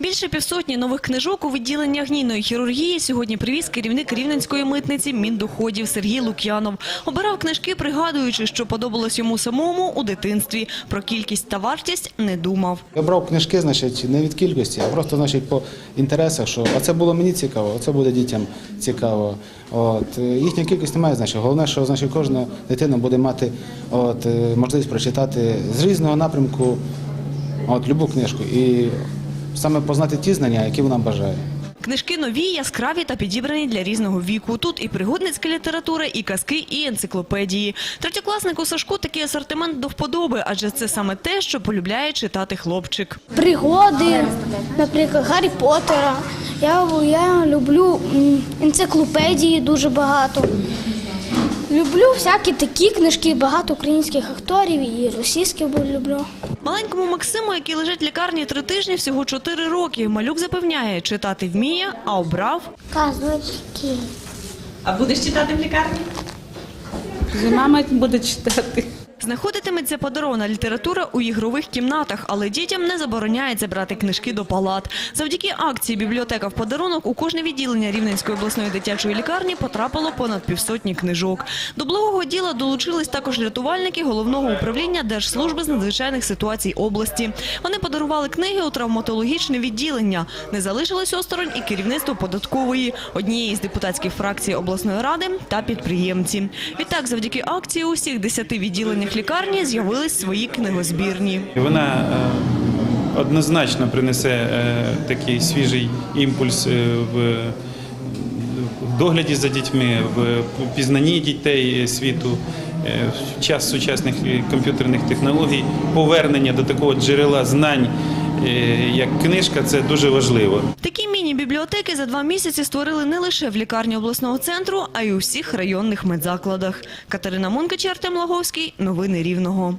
Більше півсотні нових книжок у відділенні гнійної хірургії сьогодні привіз керівник рівненської митниці Міндоходів Сергій Лук'янов. Обирав книжки, пригадуючи, що подобалось йому самому у дитинстві. Про кількість та вартість не думав. Я брав книжки, значить, не від кількості, а просто значить, по інтересах, що оце було мені цікаво, оце буде дітям цікаво. От, е, їхня кількість не має. Головне, що значить, кожна дитина буде мати от, е, можливість прочитати з різного напрямку от, любу книжку і саме познати ті знання, які вона бажає. Книжки нові, яскраві та підібрані для різного віку. Тут і пригодницька література, і казки, і енциклопедії. Третьокласнику Сашку такий асортимент до вподоби, адже це саме те, що полюбляє читати хлопчик. пригоди, наприклад, Гаррі Поттера. Я, я люблю енциклопедії дуже багато. Люблю всякі такі книжки, багато українських акторів і російських люблю. Маленькому Максиму, який лежить в лікарні три тижні, всього чотири роки. Малюк запевняє, читати вміє, а обрав. Казочки. А будеш читати в лікарні? Вже мама буде читати. Знаходитиметься подарована література у ігрових кімнатах, але дітям не забороняється брати книжки до палат. Завдяки акції «Бібліотека в подарунок» у кожне відділення Рівненської обласної дитячої лікарні потрапило понад півсотні книжок. До благого діла долучились також рятувальники головного управління Держслужби з надзвичайних ситуацій області. Вони подарували книги у травматологічне відділення. Не залишилось осторонь і керівництво податкової, однієї з депутатських фракцій обласної ради та підприємці. Відтак, завдяки акції у всіх десяти відділеннях лікарні з'явились свої книгозбірні. Вона е, однозначно принесе е, такий свіжий імпульс е, в догляді за дітьми, в пізнанні дітей світу, в час сучасних комп'ютерних технологій, повернення до такого джерела знань, як книжка, це дуже важливо. Такі міні-бібліотеки за два місяці створили не лише в лікарні обласного центру, а й у всіх районних медзакладах. Катерина Мункач, Артем Лаговський. Новини Рівного.